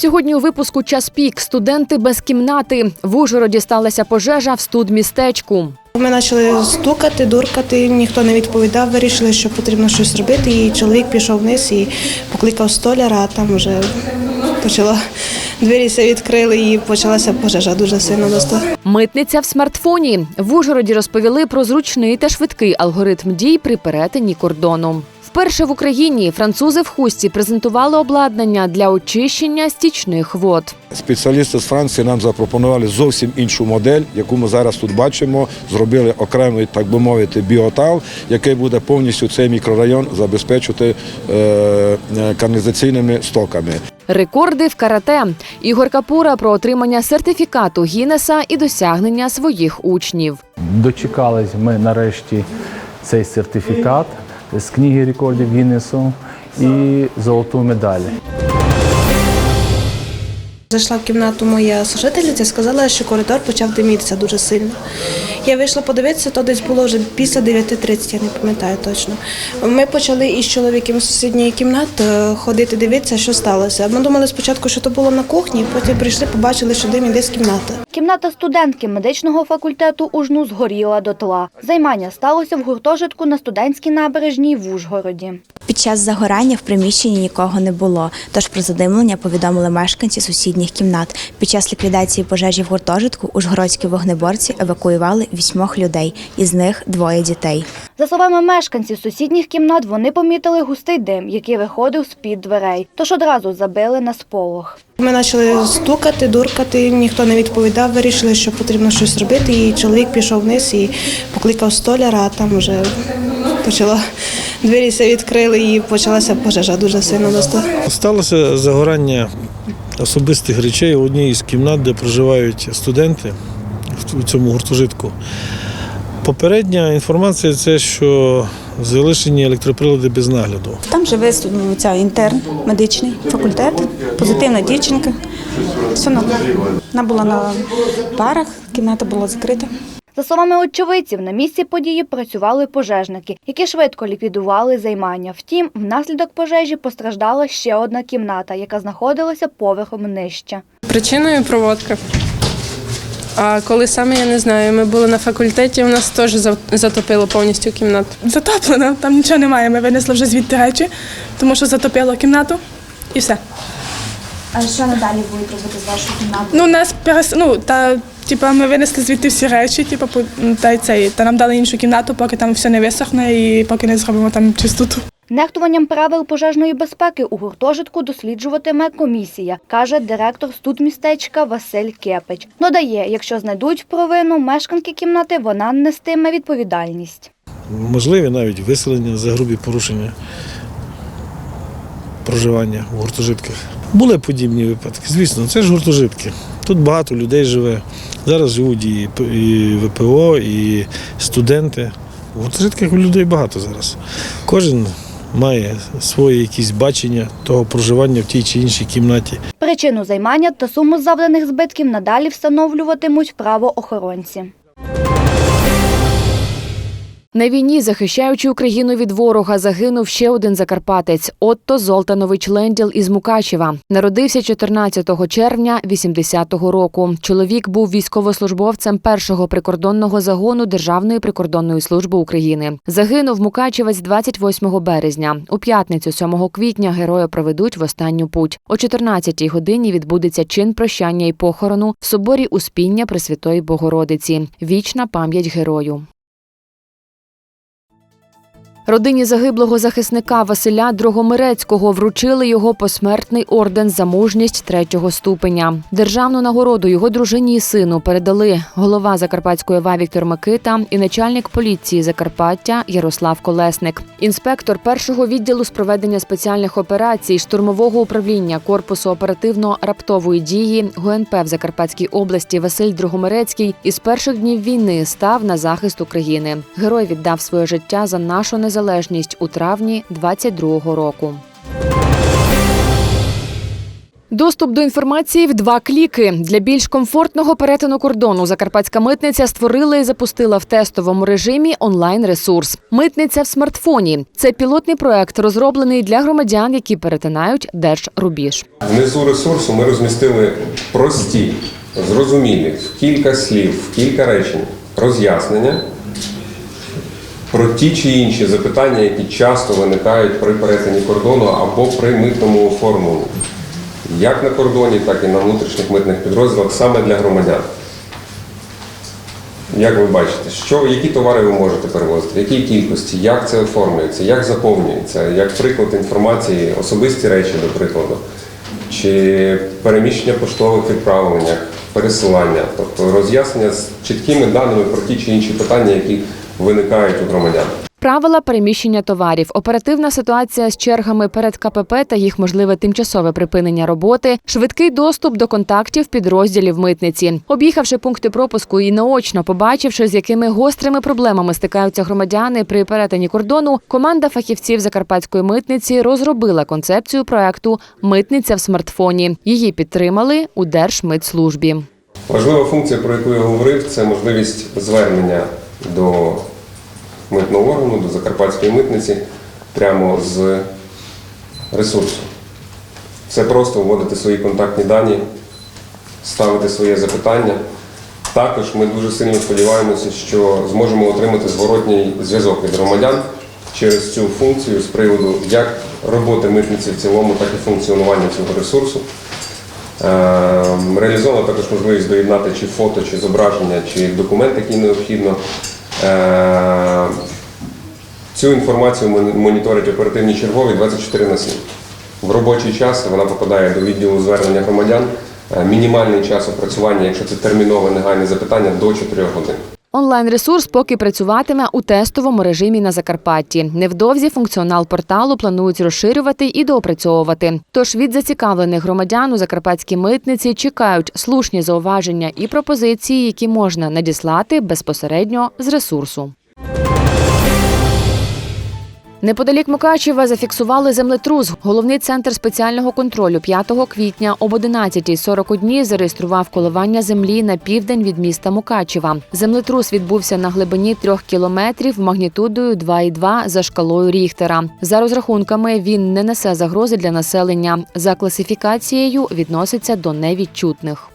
Сьогодні у випуску час пік. Студенти без кімнати. В Ужгороді сталася пожежа в студмістечку. Ми почали стукати, дуркати, ніхто не відповідав, вирішили, що потрібно щось робити. І чоловік пішов вниз і покликав столяра, а там вже почало двері відкрили і почалася пожежа дуже сильно достала. Митниця в смартфоні. В Ужгороді розповіли про зручний та швидкий алгоритм дій при перетині кордону. Вперше в Україні французи в хусті презентували обладнання для очищення стічних вод. Спеціалісти з Франції нам запропонували зовсім іншу модель, яку ми зараз тут бачимо. Зробили окремий, так би мовити, біотал, який буде повністю цей мікрорайон забезпечувати е, каналізаційними стоками. Рекорди в карате. Ігор Капура про отримання сертифікату Гіннеса і досягнення своїх учнів. Дочекались ми нарешті цей сертифікат з книги рекордів Гіннесу і золоту медаль. Зайшла в кімнату моя служительниця, сказала, що коридор почав димітися дуже сильно. Я вийшла подивитися, то десь було вже після 9.30, я не пам'ятаю точно. Ми почали із чоловіком з сусідньої кімнати е, ходити дивитися, що сталося. Ми думали спочатку, що то було на кухні, потім прийшли, побачили, що дим іде з кімнати. Кімната студентки медичного факультету УЖНУ згоріла дотла. Займання сталося в гуртожитку на студентській набережній в Ужгороді. Під час загорання в приміщенні нікого не було, тож про задимлення повідомили мешканці сусідніх кімнат. Під час ліквідації пожежі в гуртожитку ужгородські вогнеборці евакуювали вісьмох людей, із них двоє дітей. За словами мешканців сусідніх кімнат, вони помітили густий дим, який виходив з-під дверей, тож одразу забили на сполох. Ми почали стукати, дуркати, ніхто не відповідав, вирішили, що потрібно щось робити. І чоловік пішов вниз і покликав столяра, а там вже почало двері все відкрили і почалася пожежа дуже сильно достала. Сталося загорання особистих речей у одній із кімнат, де проживають студенти в цьому гуртожитку. Попередня інформація це, що залишені електроприлади без нагляду. Там живе ця інтерн медичний факультет, позитивна дівчинка. Все нормально. Вона була на парах, кімната була закрита. За словами очевидців, на місці події працювали пожежники, які швидко ліквідували займання. Втім, внаслідок пожежі постраждала ще одна кімната, яка знаходилася поверхом нижче. Причиною проводка. А коли саме я не знаю, ми були на факультеті, у нас теж затопило повністю кімнату. Затоплено, там нічого немає. Ми винесли вже звідти речі, тому що затопило кімнату і все. А що надалі будуть робити з вашою кімнатою? Ну, нас перес... ну, та, типа, ми винесли звідти всі речі, типа, по- та, й цей, та нам дали іншу кімнату, поки там все не висохне і поки не зробимо там чистоту. Нехтуванням правил пожежної безпеки у гуртожитку досліджуватиме комісія, каже директор студмістечка Василь Кепич. Додає, якщо знайдуть провину мешканки кімнати, вона нестиме відповідальність. Можливі навіть виселення за грубі порушення проживання в гуртожитках. Були подібні випадки. Звісно, це ж гуртожитки. Тут багато людей живе. Зараз живуть і ВПО, і студенти. В гуртожитках людей багато зараз. Кожен має своє якісь бачення того проживання в тій чи іншій кімнаті. Причину займання та суму завданих збитків надалі встановлюватимуть правоохоронці. На війні, захищаючи Україну від ворога, загинув ще один закарпатець Отто Золтанович Ленділ із Мукачева. Народився 14 червня 80-го року. Чоловік був військовослужбовцем першого прикордонного загону Державної прикордонної служби України. Загинув Мукачевець 28 березня. У п'ятницю, 7 квітня, героя проведуть в останню путь. О 14-й годині відбудеться чин прощання і похорону в соборі Успіння Пресвятої Богородиці. Вічна пам'ять герою. Родині загиблого захисника Василя Дрогомирецького вручили його посмертний орден за мужність третього ступеня. Державну нагороду його дружині і сину передали голова Закарпатської ОВА Віктор Микита і начальник поліції Закарпаття Ярослав Колесник. Інспектор першого відділу з проведення спеціальних операцій штурмового управління корпусу оперативно-раптової дії ГУНП в Закарпатській області Василь Дрогомирецький із перших днів війни став на захист України. Герой віддав своє життя за нашу незалежність у травні 22-го року. Доступ до інформації в два кліки. Для більш комфортного перетину кордону Закарпатська митниця створила і запустила в тестовому режимі онлайн-ресурс. Митниця в смартфоні. Це пілотний проект, розроблений для громадян, які перетинають держрубіж. Внизу ресурсу ми розмістили прості, зрозумілі, в кілька слів, в кілька речень роз'яснення про ті чи інші запитання, які часто виникають при перетині кордону або при митному оформленні. Як на кордоні, так і на внутрішніх митних підрозділах саме для громадян. Як ви бачите, що, які товари ви можете перевозити, в якій кількості, як це оформлюється, як заповнюється, як приклад інформації, особисті речі, до прикладу, чи переміщення поштових відправленнях, пересилання, тобто роз'яснення з чіткими даними про ті чи інші питання, які виникають у громадян. Правила переміщення товарів, оперативна ситуація з чергами перед КПП та їх можливе тимчасове припинення роботи, швидкий доступ до контактів підрозділів митниці. Об'їхавши пункти пропуску і наочно побачивши, з якими гострими проблемами стикаються громадяни при перетині кордону, команда фахівців закарпатської митниці розробила концепцію проекту Митниця в смартфоні. Її підтримали у Держмитслужбі. Важлива функція, про яку я говорив, це можливість звернення до митного органу, до закарпатської митниці прямо з ресурсу. Це просто вводити свої контактні дані, ставити своє запитання. Також ми дуже сильно сподіваємося, що зможемо отримати зворотній зв'язок від громадян через цю функцію з приводу як роботи митниці в цілому, так і функціонування цього ресурсу. Е, Реалізована також можливість доєднати чи фото, чи зображення, чи документ, який необхідно. Е, Цю інформацію моніторить оперативні чергові 24 на 7. В робочий час вона попадає до відділу звернення громадян. Е, Мінімальний час опрацювання, якщо це термінове негайне запитання, до 4 годин. Онлайн-ресурс поки працюватиме у тестовому режимі на Закарпатті. Невдовзі функціонал порталу планують розширювати і доопрацьовувати. Тож від зацікавлених громадян у закарпатській митниці чекають слушні зауваження і пропозиції, які можна надіслати безпосередньо з ресурсу. Неподалік Мукачева зафіксували землетрус. Головний центр спеціального контролю 5 квітня об 11.41 зареєстрував коливання землі на південь від міста Мукачева. Землетрус відбувся на глибині трьох кілометрів магнітудою 2,2 за шкалою Ріхтера. За розрахунками він не несе загрози для населення. За класифікацією відноситься до невідчутних.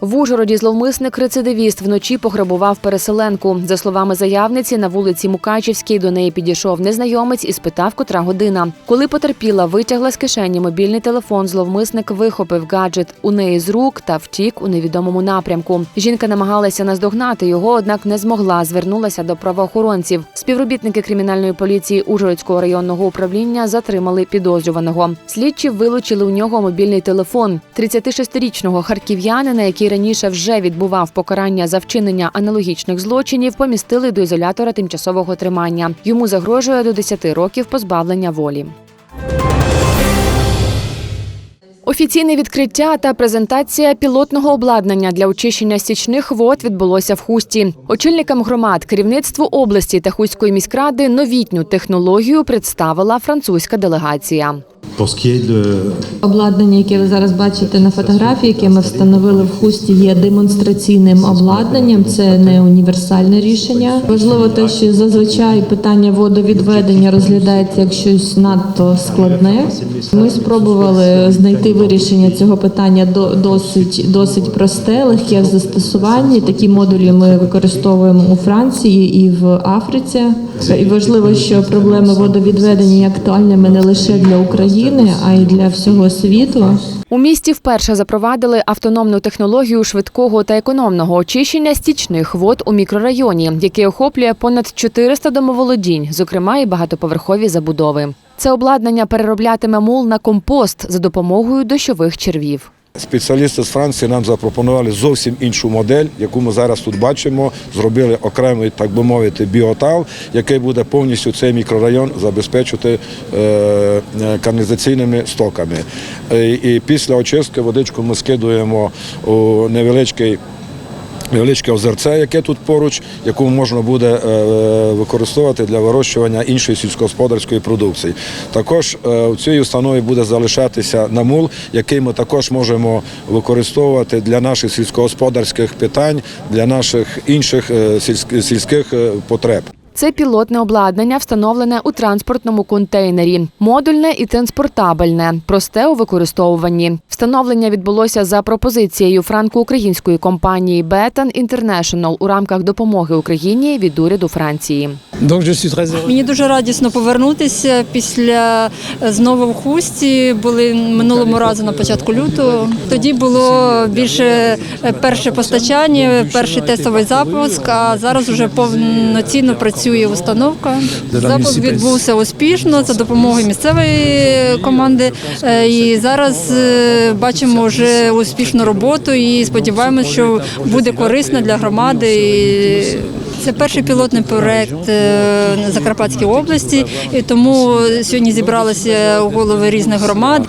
В Ужгороді зловмисник-рецидивіст вночі пограбував переселенку. За словами заявниці, на вулиці Мукачівській до неї підійшов незнайомець і спитав, котра година. Коли потерпіла, витягла з кишені мобільний телефон. Зловмисник вихопив гаджет у неї з рук та втік у невідомому напрямку. Жінка намагалася наздогнати його, однак не змогла. Звернулася до правоохоронців. Співробітники кримінальної поліції Ужгородського районного управління затримали підозрюваного. Слідчі вилучили у нього мобільний телефон 36-річного харків'янина, який раніше вже відбував покарання за вчинення аналогічних злочинів, помістили до ізолятора тимчасового тримання. Йому загрожує до 10 років позбавлення волі. Офіційне відкриття та презентація пілотного обладнання для очищення стічних вод відбулося в Хусті. Очільникам громад, керівництву області та Хуської міськради новітню технологію представила французька делегація. Обладнання, яке ви зараз бачите на фотографії, яке ми встановили в хусті, є демонстраційним обладнанням. Це не універсальне рішення. Важливо те, що зазвичай питання водовідведення розглядається як щось надто складне. Ми спробували знайти вирішення цього питання досить досить просте, легке в застосуванні. Такі модулі ми використовуємо у Франції і в Африці. І важливо, що проблеми водовідведення актуальними не лише для України, а й для всього світу. У місті вперше запровадили автономну технологію швидкого та економного очищення стічних вод у мікрорайоні, який охоплює понад 400 домоволодінь, зокрема і багатоповерхові забудови. Це обладнання перероблятиме мул на компост за допомогою дощових червів. Спеціалісти з Франції нам запропонували зовсім іншу модель, яку ми зараз тут бачимо. Зробили окремий, так би мовити, біотал, який буде повністю цей мікрорайон забезпечити е, каналізаційними стоками. Е, І після очистки водичку ми скидуємо у невеличкий Невеличке озерце, яке тут поруч, яку можна буде е, використовувати для вирощування іншої сільськогосподарської продукції. Також у в цій установі буде залишатися намул, який ми також можемо використовувати для наших сільськогосподарських питань, для наших інших е, сільських е, потреб. Це пілотне обладнання, встановлене у транспортному контейнері, модульне і транспортабельне, просте у використовуванні. Встановлення відбулося за пропозицією франко-української компанії Betan International у рамках допомоги Україні від уряду Франції. Мені дуже радісно повернутися після е, знову в хусті. Були минулому разу на початку лютого. Тоді було більше е, перше постачання, перший тестовий запуск. А зараз вже повноцінно працює установка. Запуск відбувся успішно за допомогою місцевої команди. Е, І зараз е, бачимо вже успішну роботу і сподіваємося, що буде корисно для громади. Це перший пілотний проект е, на Закарпатській області, і тому сьогодні зібралися голови різних громад.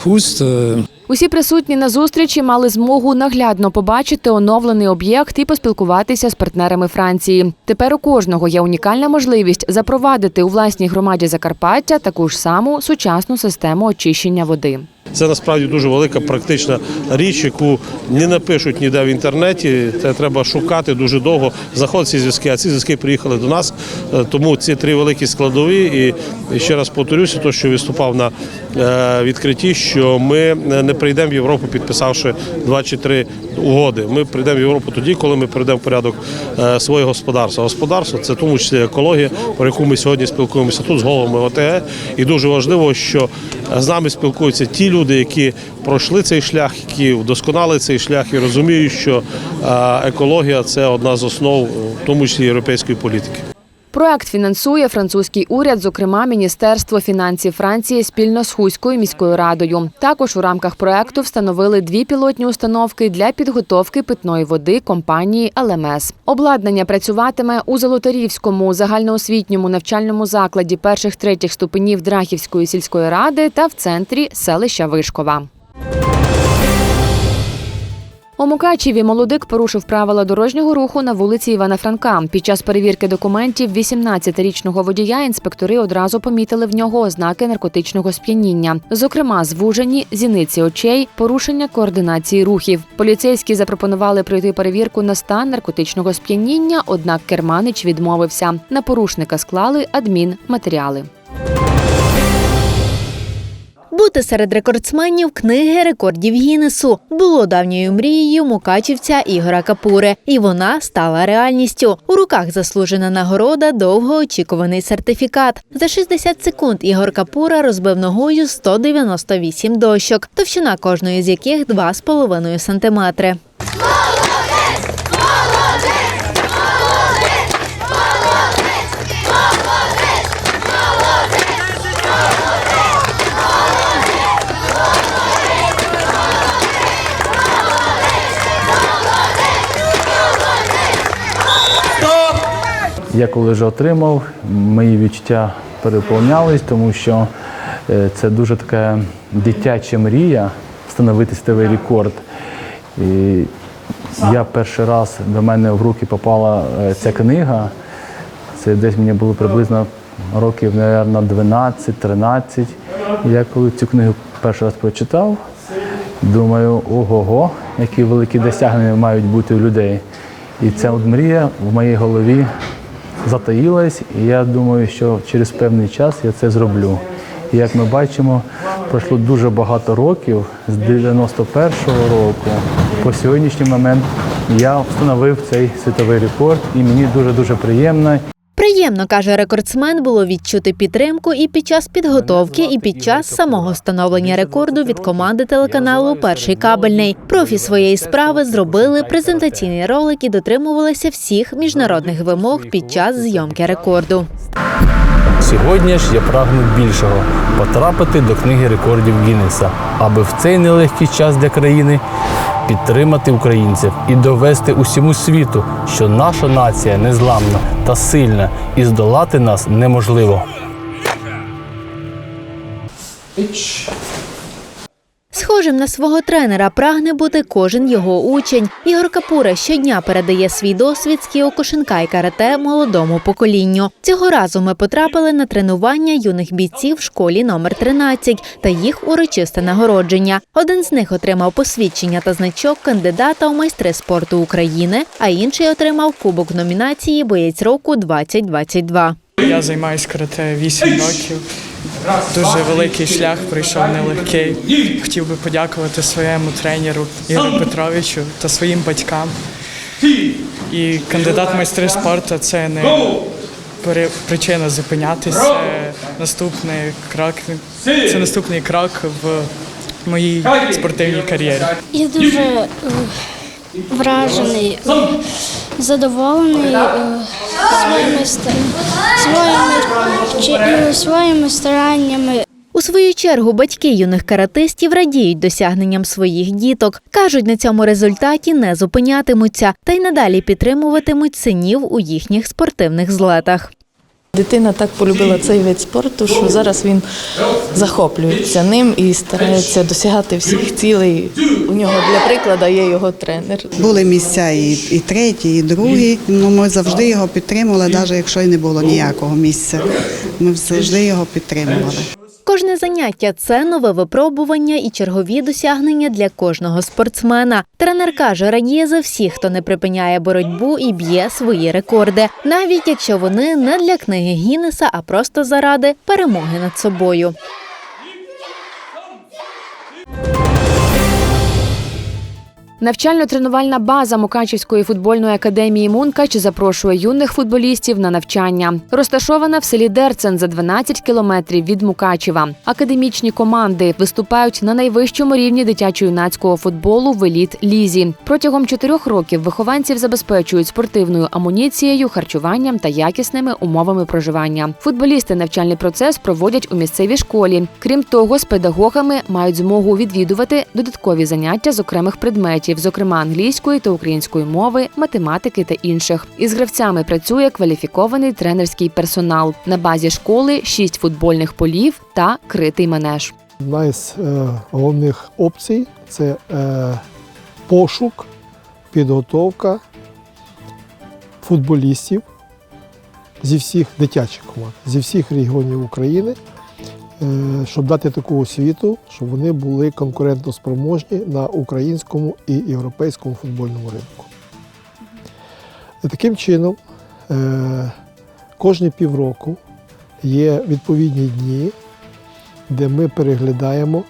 Усі присутні на зустрічі мали змогу наглядно побачити оновлений об'єкт і поспілкуватися з партнерами Франції. Тепер у кожного є унікальна можливість запровадити у власній громаді Закарпаття таку ж саму сучасну систему очищення води. Це насправді дуже велика практична річ, яку не напишуть ніде в інтернеті. Це треба шукати дуже довго. Знаходять ці зв'язки, а ці зв'язки приїхали до нас. Е, Тому ці три великі складові. І- ще раз повторюся, то що виступав на е, відкритті, що ми не прийдемо в Європу, підписавши два чи три угоди. Ми прийдемо в Європу тоді, коли ми прийдемо в порядок е, своє господарства. Господарство це тому числі екологія, про яку ми сьогодні спілкуємося тут з головами ОТГ. І дуже важливо, що з нами спілкуються ті люди, які пройшли цей шлях, які вдосконали цей шлях і розуміють, що екологія це одна з основ, в тому числі європейської політики. Проект фінансує французький уряд, зокрема Міністерство фінансів Франції спільно з Хуською міською радою. Також у рамках проекту встановили дві пілотні установки для підготовки питної води компанії ЛМС. Обладнання працюватиме у Золотарівському загальноосвітньому навчальному закладі перших третіх ступенів Драхівської сільської ради та в центрі селища Вишкова. У Мукачеві молодик порушив правила дорожнього руху на вулиці Івана Франка. Під час перевірки документів 18-річного водія інспектори одразу помітили в нього ознаки наркотичного сп'яніння, зокрема, звужені зіниці очей, порушення координації рухів. Поліцейські запропонували пройти перевірку на стан наркотичного сп'яніння, однак керманич відмовився. На порушника склали адмінматеріали. Бути серед рекордсменів книги рекордів Гіннесу було давньою мрією мукачівця Ігора Капури, і вона стала реальністю. У руках заслужена нагорода, довгоочікуваний сертифікат. За 60 секунд Ігор Капура розбив ногою 198 дощок, товщина кожної з яких 2,5 сантиметри. Я коли вже отримав, мої відчуття переповнялись, тому що е, це дуже така дитяча мрія встановити світовий рекорд. І я перший раз до мене в руки попала е, ця книга. Це десь мені було приблизно років, мабуть, 12-13. Я коли цю книгу перший раз прочитав, думаю, ого-го, які великі досягнення мають бути у людей. І ця от мрія в моїй голові затаїлась, і я думаю, що через певний час я це зроблю. І як ми бачимо, пройшло дуже багато років з 91-го року по сьогоднішній момент я встановив цей світовий рекорд, і мені дуже дуже приємно. Приємно, каже рекордсмен, було відчути підтримку і під час підготовки, і під час самого встановлення рекорду від команди телеканалу Перший кабельний. Профі своєї справи зробили презентаційний ролик і дотримувалися всіх міжнародних вимог під час зйомки рекорду. Сьогодні ж я прагну більшого потрапити до книги рекордів Гіннеса, аби в цей нелегкий час для країни підтримати українців і довести усьому світу, що наша нація незламна та сильна, і здолати нас неможливо. Схожим на свого тренера прагне бути кожен його учень. Ігор Капура щодня передає свій досвід з кіокушинка і карате молодому поколінню. Цього разу ми потрапили на тренування юних бійців в школі номер 13 та їх урочисте нагородження. Один з них отримав посвідчення та значок кандидата у майстри спорту України, а інший отримав кубок номінації Боєць року 2022. Я займаюся карате 8 років. Дуже великий шлях пройшов нелегкий. Хотів би подякувати своєму тренеру Ігорю Петровичу та своїм батькам. І кандидат майстри спорту це не причина зупинятися. Це наступний крок. Це наступний крок в моїй спортивній кар'єрі. Я дуже е, вражений, задоволений е, своїми, своїми, своїми стараннями. У свою чергу батьки юних каратистів радіють досягненням своїх діток. кажуть, на цьому результаті не зупинятимуться та й надалі підтримуватимуть синів у їхніх спортивних злетах. Дитина так полюбила цей вид спорту, що зараз він захоплюється ним і старається досягати всіх цілей. У нього для прикладу є його тренер. Були місця і, і треті, і другі. Ну, ми завжди його підтримували, навіть якщо й не було ніякого місця. Ми завжди його підтримували. Кожне заняття це нове випробування і чергові досягнення для кожного спортсмена. Тренер каже, радіє за всіх, хто не припиняє боротьбу і б'є свої рекорди, навіть якщо вони не для книги Гіннеса, а просто заради перемоги над собою. Навчально-тренувальна база Мукачівської футбольної академії Мункач запрошує юних футболістів на навчання. Розташована в селі Дерцен за 12 кілометрів від Мукачева. Академічні команди виступають на найвищому рівні дитячо-юнацького футболу в еліт лізі. Протягом чотирьох років вихованців забезпечують спортивною амуніцією, харчуванням та якісними умовами проживання. Футболісти навчальний процес проводять у місцевій школі. Крім того, з педагогами мають змогу відвідувати додаткові заняття з окремих предметів, зокрема англійської та української мови, математики та інших. Із гравцями працює кваліфікований тренерський персонал. На базі школи шість футбольних полів та критий манеж. Одна із е, головних опцій це е, пошук, підготовка футболістів зі всіх дитячих команд, зі всіх регіонів України, щоб дати таку освіту, щоб вони були конкурентоспроможні на українському і європейському футбольному ринку. І таким чином, е, кожні півроку є відповідні дні де ми переглядаємо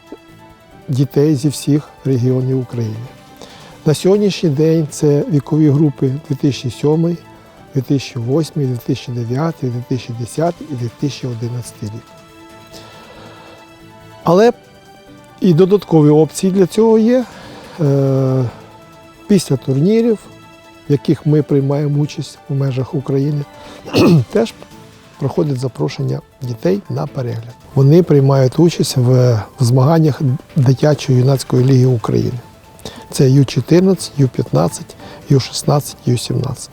дітей зі всіх регіонів України. На сьогоднішній день це вікові групи 2007, 2008, 2009, 2010 і 2011 рік. Але і додаткові опції для цього є. Е, Після турнірів, в яких ми приймаємо участь у межах України, теж проходить запрошення дітей на перегляд. Вони приймають участь в, в змаганнях дитячої юнацької ліги України. Це Ю-14, Ю-15, Ю-16, Ю-17.